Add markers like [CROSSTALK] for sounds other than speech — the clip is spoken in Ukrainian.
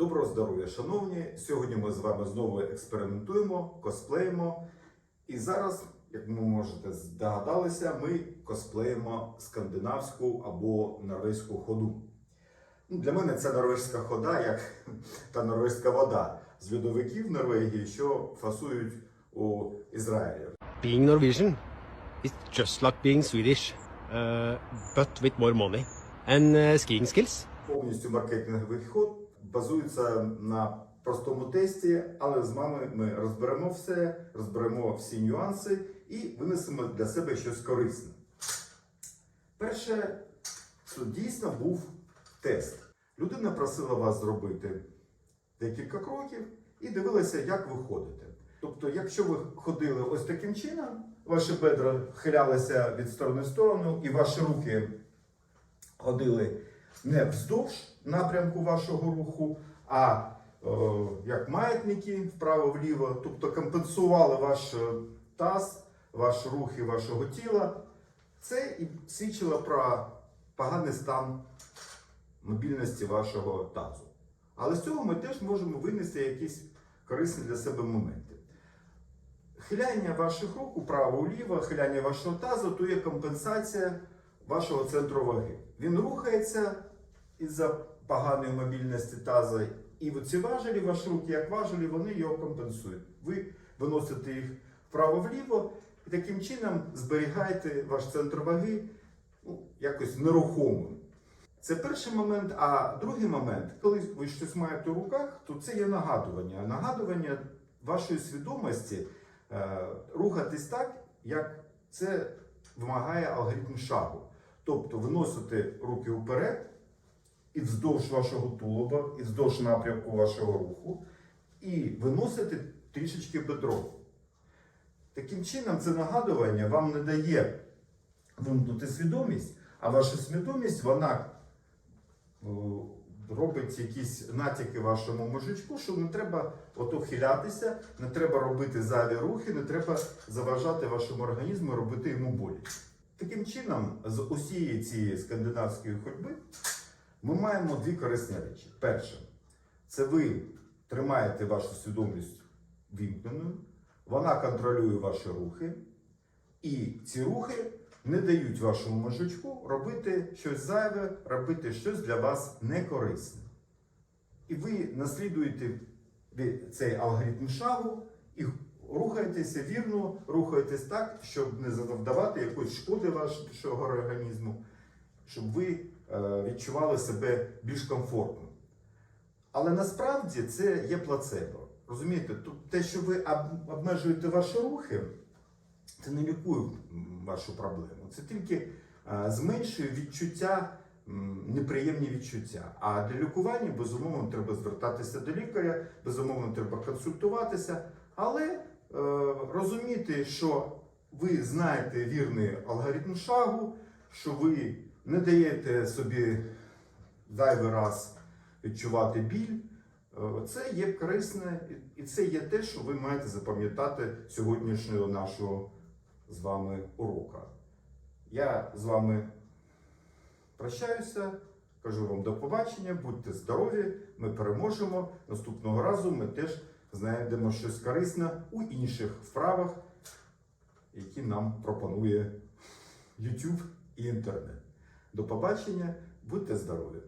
Доброго здоров'я, шановні! Сьогодні ми з вами знову експериментуємо, косплеїмо. І зараз, як ви можете здогадалися, ми косплеїмо скандинавську або норвезьку ходу. Ну, для мене це норвезька хода, як [LAUGHS] та норвезька вода з льодовиків Норвегії, що фасують у Ізраїлі. Being Norwegian is just like being Swedish, uh, but with more money and uh, skiing skills. Повністю маркетинговий ход базується на простому тесті, але з вами ми розберемо все, розберемо всі нюанси і винесемо для себе щось корисне. Перше, що дійсно був тест. Людина просила вас зробити декілька кроків і дивилася, як ви ходите. Тобто, якщо ви ходили ось таким чином, ваші бедра хилялися від сторони в сторону, і ваші руки ходили не вздовж напрямку вашого руху, а е, як маятники вправо-вліво, тобто компенсували ваш е, таз, ваш рухи вашого тіла. Це і свідчило про поганий стан мобільності вашого тазу. Але з цього ми теж можемо винести якісь корисні для себе моменти. Хиляння ваших рук управо-вліво, хиляння вашого тазу то є компенсація вашого центру ваги. Він рухається із-за поганої мобільності таза, і ці важелі, ваші руки, як важелі, вони його компенсують. Ви виносите їх вправо-вліво і таким чином зберігаєте ваш центр ваги ну, якось нерухомим. Це перший момент. А другий момент, коли ви щось маєте в руках, то це є нагадування. Нагадування вашої свідомості е, рухатись так, як це вимагає алгоритм шагу. Тобто виносити руки вперед і вздовж вашого тулуба, і вздовж напрямку вашого руху, і виносити трішечки бедро. Таким чином, це нагадування вам не дає вимкнути свідомість, а ваша свідомість вона е, робить якісь натяки вашому мозжечку, що не треба ото не треба робити зайві рухи, не треба заважати вашому організму робити йому боляче. Таким чином, з усієї цієї скандинавської ходьби ми маємо дві корисні речі. Перше, це ви тримаєте вашу свідомість вімкненою, вона контролює ваші рухи, і ці рухи не дають вашому мозжечку робити щось зайве, робити щось для вас некорисне. І ви наслідуєте цей алгоритм шагу і рухаєтеся вірно, рухаєтесь так, щоб не завдавати якоїсь шкоди вашого організму, щоб ви е, відчували себе більш комфортно. Але насправді це є плацебо. Розумієте, те, що ви обмежуєте ваші рухи, це не лікує вашу проблему. Це тільки е, зменшує відчуття, неприємні відчуття. А для лікування, безумовно, треба звертатися до лікаря, безумовно, треба консультуватися, але розуміти, що ви знаєте вірний алгоритм шагу, що ви не даєте собі зайвий раз відчувати біль. Е, Це є корисне і це є те, що ви маєте запам'ятати сьогоднішнього нашого з вами урока. Я з вами прощаюся, кажу вам до побачення, будьте здорові, ми переможемо. Наступного разу ми теж знайдемо щось корисне у інших вправах, які нам пропонує YouTube і інтернет. До побачення, будьте здорові!